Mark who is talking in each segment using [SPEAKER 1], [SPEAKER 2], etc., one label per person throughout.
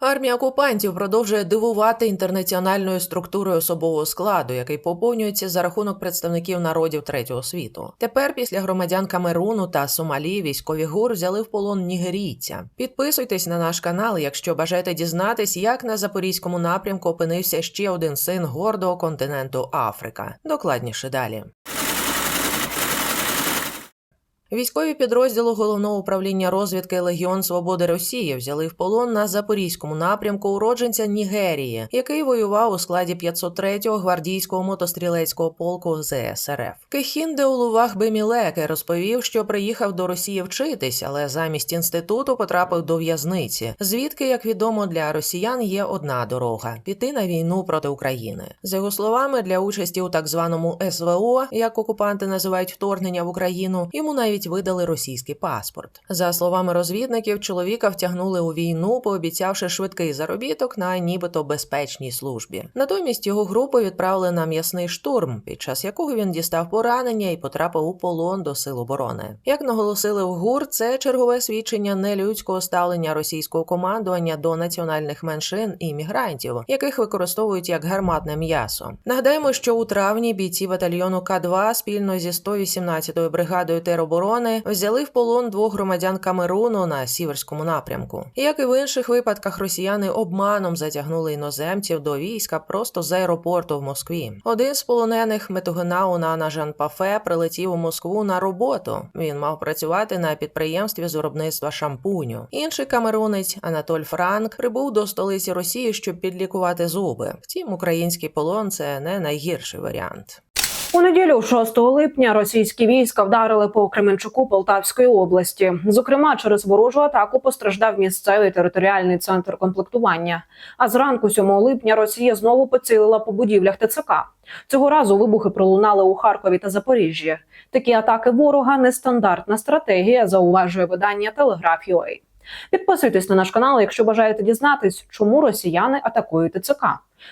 [SPEAKER 1] Армія окупантів продовжує дивувати інтернаціональною структурою особового складу, який поповнюється за рахунок представників народів третього світу. Тепер, після громадян Камеруну та Сомалі, військові гур взяли в полон нігерійця. Підписуйтесь на наш канал, якщо бажаєте дізнатись, як на запорізькому напрямку опинився ще один син гордого континенту Африка. Докладніше далі. Військові підрозділу головного управління розвідки Легіон Свободи Росії взяли в полон на запорізькому напрямку уродженця Нігерії, який воював у складі 503-го гвардійського мотострілецького полку ЗСРФ. Кехінде Улувах Бемілеке розповів, що приїхав до Росії вчитись, але замість інституту потрапив до в'язниці, звідки, як відомо, для росіян є одна дорога піти на війну проти України. За його словами, для участі у так званому СВО, як окупанти називають вторгнення в Україну, йому навіть видали російський паспорт. За словами розвідників, чоловіка втягнули у війну, пообіцявши швидкий заробіток на нібито безпечній службі. Натомість його групу відправили на м'ясний штурм, під час якого він дістав поранення і потрапив у полон до сил оборони. Як наголосили в ГУР, це чергове свідчення нелюдського ставлення російського командування до національних меншин і мігрантів, яких використовують як гарматне м'ясо. Нагадаємо, що у травні бійці батальйону К2 спільно зі 118-ю бригадою тероборони взяли в полон двох громадян Камеруну на сіверському напрямку. Як і в інших випадках, росіяни обманом затягнули іноземців до війська просто з аеропорту в Москві. Один з полонених Метугенау на Жан Пафе прилетів у Москву на роботу. Він мав працювати на підприємстві з виробництва шампуню. Інший камерунець Анатоль Франк прибув до столиці Росії, щоб підлікувати зуби. Втім, український полон це не найгірший варіант.
[SPEAKER 2] У неділю, 6 липня, російські війська вдарили по Кременчуку Полтавської області. Зокрема, через ворожу атаку постраждав місцевий територіальний центр комплектування. А зранку 7 липня Росія знову поцілила по будівлях ТЦК. Цього разу вибухи пролунали у Харкові та Запоріжжі. Такі атаки ворога нестандартна стратегія, зауважує видання Телеграф.UA. Підписуйтесь на наш канал, якщо бажаєте дізнатись, чому росіяни атакують ТЦК.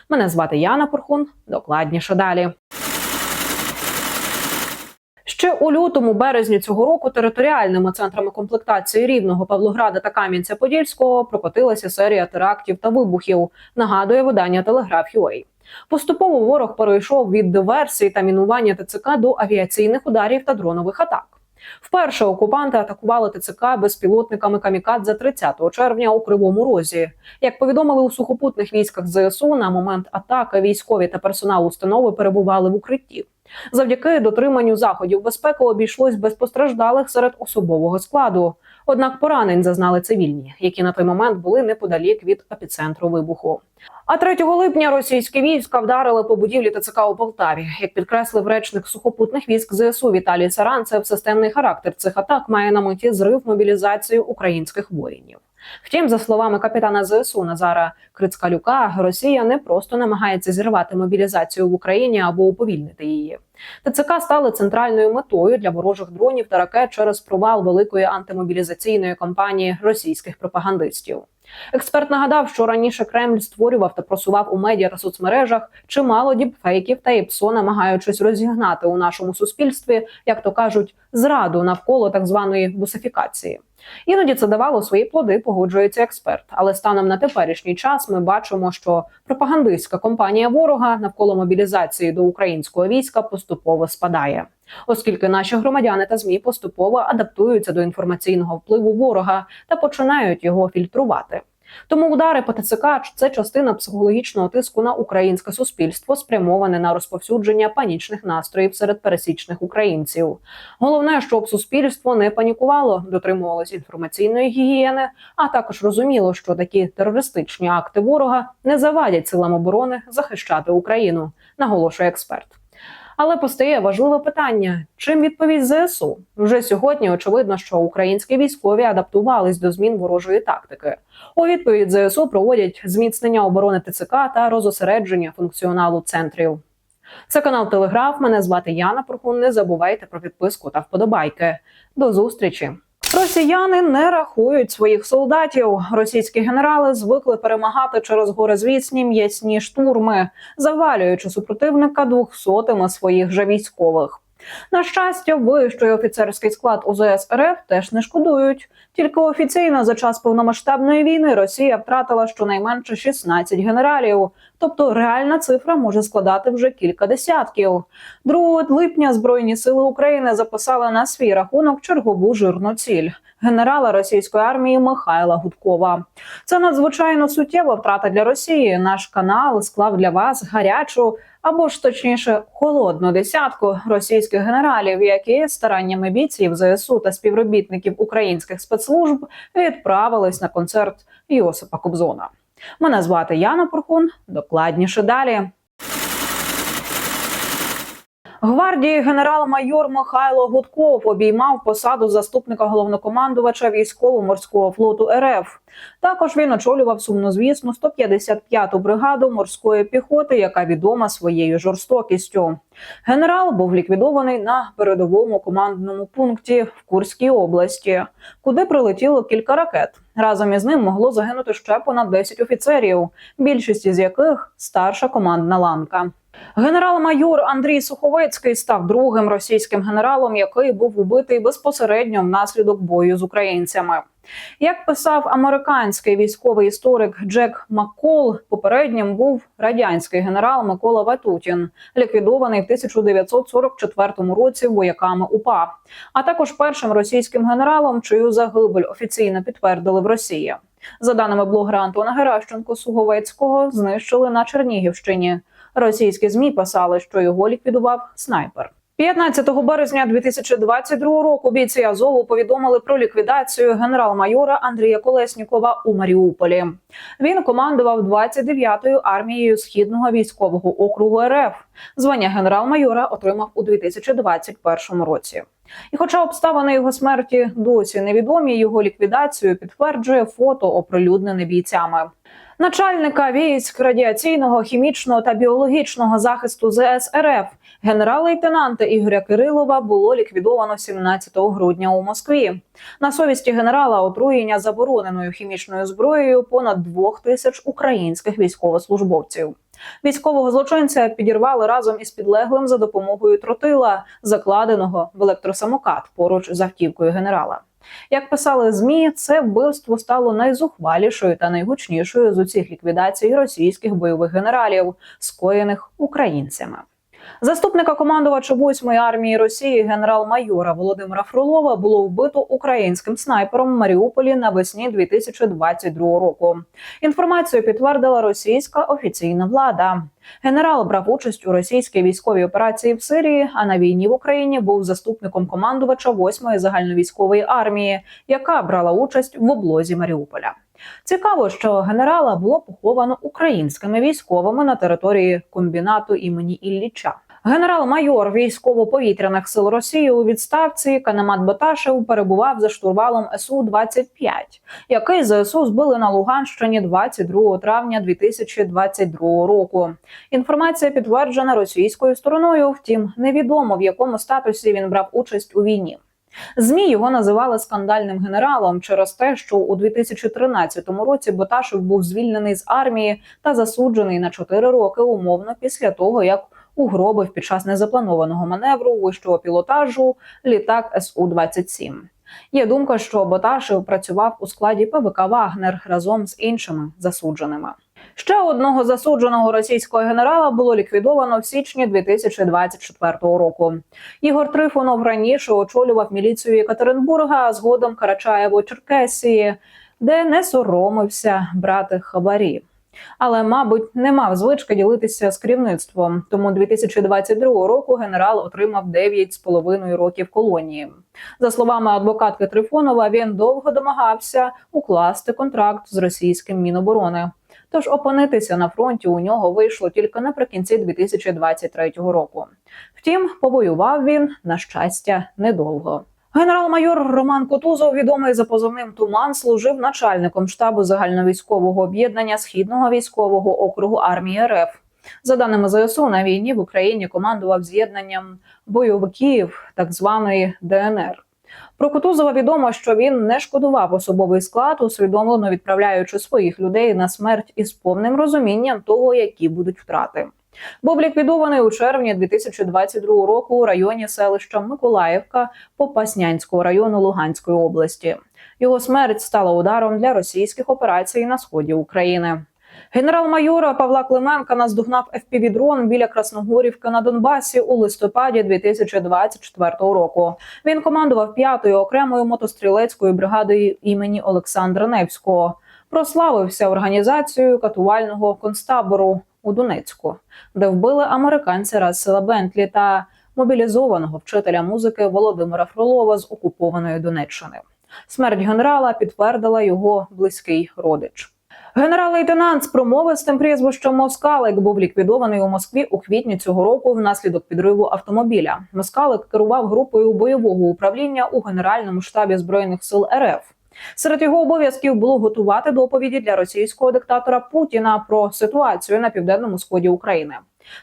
[SPEAKER 2] Мене звати Яна Порхун. Докладніше далі. Ще у лютому березні цього року територіальними центрами комплектації Рівного, Павлограда та Кам'янця-Подільського прокотилася серія терактів та вибухів. Нагадує видання Телеграф.UA. Поступово ворог перейшов від диверсії та мінування ТЦК до авіаційних ударів та дронових атак. Вперше окупанти атакували ТЦК безпілотниками камікадзе 30 червня у Кривому Розі. Як повідомили у сухопутних військах ЗСУ, на момент атаки військові та персонал установи перебували в укритті. Завдяки дотриманню заходів безпеки обійшлось без постраждалих серед особового складу. Однак поранень зазнали цивільні, які на той момент були неподалік від епіцентру вибуху. А 3 липня російські війська вдарили по будівлі ТЦК у Полтаві. Як підкреслив речник сухопутних військ ЗСУ Віталій Саранцев, системний характер цих атак має на меті зрив мобілізацію українських воїнів. Втім, за словами капітана ЗСУ Назара Крицкалюка, Росія не просто намагається зірвати мобілізацію в Україні або уповільнити її. ТЦК стали центральною метою для ворожих дронів та ракет через провал великої антимобілізаційної кампанії російських пропагандистів. Експерт нагадав, що раніше Кремль створював та просував у медіа та соцмережах чимало діпфейків та іпсо, намагаючись розігнати у нашому суспільстві, як то кажуть, зраду навколо так званої бусифікації. Іноді це давало свої плоди, погоджується експерт. Але станом на теперішній час ми бачимо, що пропагандистська компанія ворога навколо мобілізації до українського війська поступово спадає, оскільки наші громадяни та змі поступово адаптуються до інформаційного впливу ворога та починають його фільтрувати. Тому удари по ТЦК – це частина психологічного тиску на українське суспільство, спрямоване на розповсюдження панічних настроїв серед пересічних українців. Головне, щоб суспільство не панікувало, дотримувалось інформаційної гігієни, а також розуміло, що такі терористичні акти ворога не завадять силам оборони захищати Україну, наголошує експерт. Але постає важливе питання: чим відповість ЗСУ? Вже сьогодні очевидно, що українські військові адаптувались до змін ворожої тактики. У відповідь ЗСУ проводять зміцнення оборони ТЦК та розосередження функціоналу центрів. Це канал Телеграф. Мене звати Яна Прохун. Не забувайте про підписку та вподобайки. До зустрічі. Росіяни не рахують своїх солдатів. Російські генерали звикли перемагати через горизвісні м'ясні штурми, завалюючи супротивника двохсотими своїх же військових. На щастя, вищий офіцерський склад УЗС РФ теж не шкодують. Тільки офіційно за час повномасштабної війни Росія втратила щонайменше 16 генералів, тобто реальна цифра може складати вже кілька десятків. 2 липня Збройні сили України записали на свій рахунок чергову жирну ціль генерала російської армії Михайла Гудкова. Це надзвичайно суттєва втрата для Росії. Наш канал склав для вас гарячу або ж точніше холодну десятку російських генералів, які стараннями бійців ЗСУ та співробітників українських спецслужб відправились на концерт Йосипа Кобзона. Мене звати Яна Порхун. Докладніше далі. Гвардії генерал-майор Михайло Гудков обіймав посаду заступника головнокомандувача військово-морського флоту РФ. Також він очолював сумнозвісну 155-ту бригаду морської піхоти, яка відома своєю жорстокістю. Генерал був ліквідований на передовому командному пункті в Курській області, куди прилетіло кілька ракет. Разом із ним могло загинути ще понад 10 офіцерів, більшість із яких старша командна ланка. Генерал-майор Андрій Суховецький став другим російським генералом, який був убитий безпосередньо внаслідок бою з українцями. Як писав американський військовий історик Джек Маккол, попереднім був радянський генерал Микола Ватутін, ліквідований в 1944 році вояками УПА, а також першим російським генералом, чию загибель офіційно підтвердили в Росії. За даними блогера Антона Геращенко, Суговецького знищили на Чернігівщині. Російські змі писали, що його ліквідував снайпер. 15 березня 2022 року бійці Азову повідомили про ліквідацію генерал-майора Андрія Колеснікова у Маріуполі. Він командував 29-ю армією східного військового округу РФ. Звання генерал-майора отримав у 2021 році. І, хоча обставини його смерті досі невідомі, його ліквідацію підтверджує фото, оприлюднене бійцями. Начальника військ радіаційного, хімічного та біологічного захисту ЗС РФ генерал-лейтенанта Ігоря Кирилова було ліквідовано 17 грудня у Москві. На совісті генерала отруєння забороненою хімічною зброєю понад двох тисяч українських військовослужбовців. Військового злочинця підірвали разом із підлеглим за допомогою тротила, закладеного в електросамокат поруч з автівкою генерала. Як писали змі, це вбивство стало найзухвалішою та найгучнішою з усіх ліквідацій російських бойових генералів, скоєних українцями. Заступника командувача 8-ї армії Росії генерал-майора Володимира Фролова було вбито українським снайпером в Маріуполі навесні 2022 року. Інформацію підтвердила російська офіційна влада. Генерал брав участь у російській військовій операції в Сирії, а на війні в Україні був заступником командувача 8-ї загальновійськової армії, яка брала участь в облозі Маріуполя. Цікаво, що генерала було поховано українськими військовими на території комбінату імені Ілліча. Генерал-майор військово-повітряних сил Росії у відставці Канемат Баташев перебував за штурвалом су 25 який ЗСУ збили на Луганщині 22 травня 2022 року. Інформація підтверджена російською стороною. Втім, невідомо в якому статусі він брав участь у війні. Змі його називали скандальним генералом через те, що у 2013 році Боташев був звільнений з армії та засуджений на 4 роки умовно після того, як угробив під час незапланованого маневру вищого пілотажу літак су 27 Є думка, що Боташев працював у складі ПВК Вагнер разом з іншими засудженими. Ще одного засудженого російського генерала було ліквідовано в січні 2024 року. Ігор Трифонов раніше очолював міліцію Єкатеринбурга, а згодом Карачаєво-Черкесії, де не соромився брати хабарі. Але, мабуть, не мав звички ділитися з керівництвом. Тому 2022 року генерал отримав 9,5 років колонії. За словами адвокатки Трифонова, він довго домагався укласти контракт з російським міноборони. Тож опинитися на фронті у нього вийшло тільки наприкінці 2023 року. Втім, повоював він на щастя недовго. Генерал-майор Роман Кутузов, відомий за позивним Туман, служив начальником штабу загальновійськового об'єднання східного військового округу армії РФ. За даними ЗСУ, на війні в Україні командував з'єднанням бойовиків так званої ДНР. Про Кутузова відомо, що він не шкодував особовий склад, усвідомлено відправляючи своїх людей на смерть із повним розумінням того, які будуть втрати. Був ліквідований у червні 2022 року у районі селища Миколаївка Попаснянського району Луганської області. Його смерть стала ударом для російських операцій на сході України. Генерал-майора Павла Клименка наздогнав FPV-дрон біля Красногорівки на Донбасі у листопаді 2024 року. Він командував п'ятою окремою мотострілецькою бригадою імені Олександра Невського. Прославився організацією катувального концтабору у Донецьку, де вбили американця Рассела Бентлі та мобілізованого вчителя музики Володимира Фролова з окупованої Донеччини. Смерть генерала підтвердила його близький родич. Генерал-лейтенант з промовистим прізвищем Москалик був ліквідований у Москві у квітні цього року внаслідок підриву автомобіля. Москалик керував групою бойового управління у Генеральному штабі збройних сил РФ. Серед його обов'язків було готувати доповіді для російського диктатора Путіна про ситуацію на південному сході України.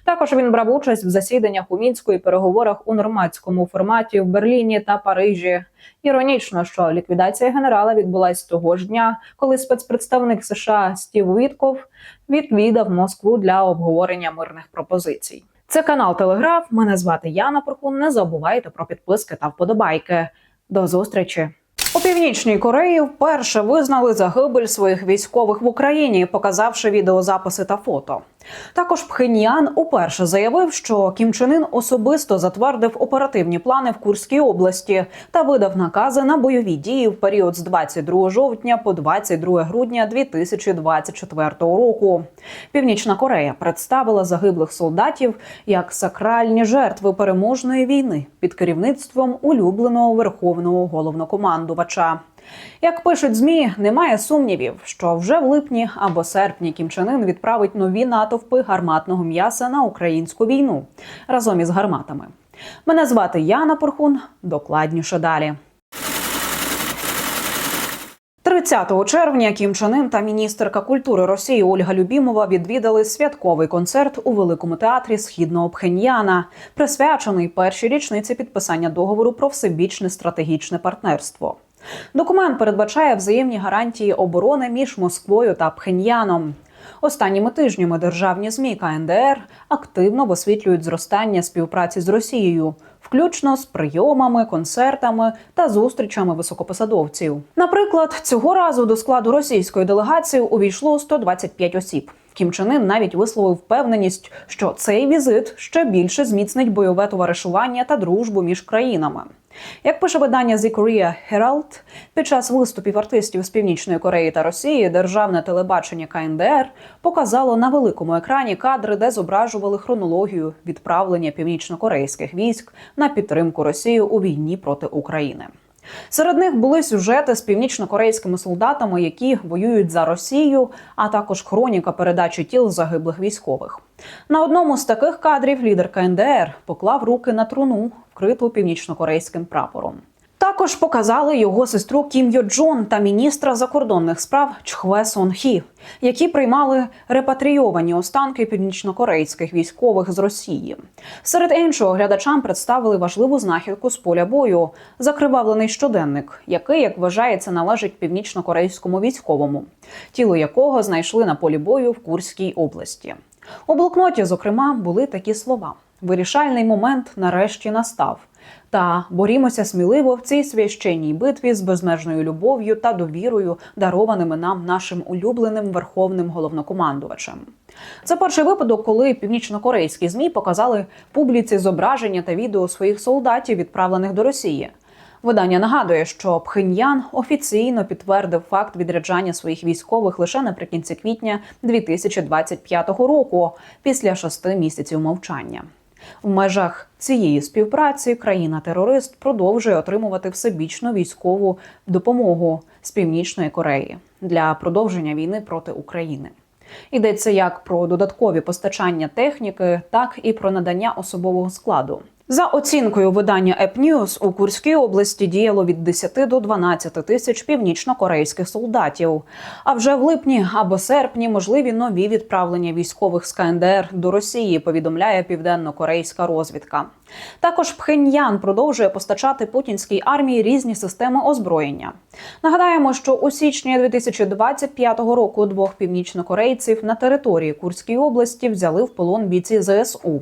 [SPEAKER 2] Також він брав участь в засіданнях у мінську і переговорах у нормандському форматі в Берліні та Парижі. Іронічно, що ліквідація генерала відбулась того ж дня, коли спецпредставник США Стів Вітков відвідав Москву для обговорення мирних пропозицій. Це канал Телеграф. Мене звати Яна Прохун. Не забувайте про підписки та вподобайки. До зустрічі. У північній Кореї вперше визнали загибель своїх військових в Україні, показавши відеозаписи та фото. Також Пхеньян уперше заявив, що Кім Чен Ін особисто затвердив оперативні плани в Курській області та видав накази на бойові дії в період з 22 жовтня по 22 грудня 2024 року. Північна Корея представила загиблих солдатів як сакральні жертви переможної війни під керівництвом улюбленого верховного головнокомандувача. Як пишуть змі, немає сумнівів, що вже в липні або серпні Кім Чен Ын відправить нові натовпи гарматного м'яса на українську війну разом із гарматами. Мене звати Яна Порхун. Докладніше далі. 30 червня Кім Чен Ын та міністерка культури Росії Ольга Любімова відвідали святковий концерт у великому театрі східного Пхеньяна, присвячений першій річниці підписання договору про всебічне стратегічне партнерство. Документ передбачає взаємні гарантії оборони між Москвою та Пхеньяном. Останніми тижнями державні змі КНДР активно висвітлюють зростання співпраці з Росією, включно з прийомами, концертами та зустрічами високопосадовців. Наприклад, цього разу до складу російської делегації увійшло 125 осіб. Кім Чен Ын навіть висловив впевненість, що цей візит ще більше зміцнить бойове товаришування та дружбу між країнами. Як пише видання The Korea Herald, під час виступів артистів з Північної Кореї та Росії державне телебачення КНДР показало на великому екрані кадри, де зображували хронологію відправлення північнокорейських військ на підтримку Росії у війні проти України. Серед них були сюжети з північно-корейськими солдатами, які воюють за Росію, а також хроніка передачі тіл загиблих військових. На одному з таких кадрів лідер КНДР поклав руки на труну, вкриту північно-корейським прапором. Також показали його сестру Кім Йо Джон та міністра закордонних справ Чхве Сон Хі, які приймали репатрійовані останки північнокорейських військових з Росії. Серед іншого глядачам представили важливу знахідку з поля бою закривавлений щоденник, який, як вважається, належить північнокорейському військовому, тіло якого знайшли на полі бою в Курській області. У блокноті, зокрема, були такі слова: вирішальний момент нарешті настав. Та борімося сміливо в цій священній битві з безмежною любов'ю та довірою, дарованими нам нашим улюбленим верховним головнокомандувачем. Це перший випадок, коли північнокорейські змі показали публіці зображення та відео своїх солдатів, відправлених до Росії. Видання нагадує, що Пхеньян офіційно підтвердив факт відряджання своїх військових лише наприкінці квітня 2025 року, після шести місяців мовчання. В межах цієї співпраці країна-терорист продовжує отримувати всебічну військову допомогу з північної Кореї для продовження війни проти України. Йдеться як про додаткові постачання техніки, так і про надання особового складу. За оцінкою видання App у Курській області діяло від 10 до 12 тисяч північно-корейських солдатів. А вже в липні або серпні можливі нові відправлення військових з КНДР до Росії. Повідомляє південно-корейська розвідка. Також Пхеньян продовжує постачати путінській армії різні системи озброєння. Нагадаємо, що у січні 2025 року двох північнокорейців на території Курської області взяли в полон бійці ЗСУ.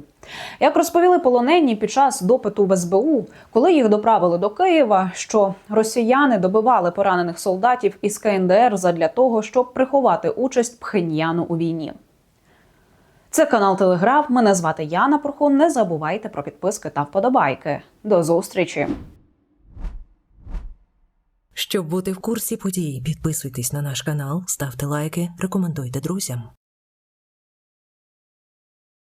[SPEAKER 2] Як розповіли полонені під час допиту в СБУ, коли їх доправили до Києва, що росіяни добивали поранених солдатів із КНДР задля того, щоб приховати участь Пхеньяну у війні. Це канал Телеграф. Мене звати Яна Прохун. Не забувайте про підписки та вподобайки. До зустрічі!
[SPEAKER 1] Щоб бути в курсі подій, підписуйтесь на наш канал, ставте лайки, рекомендуйте друзям.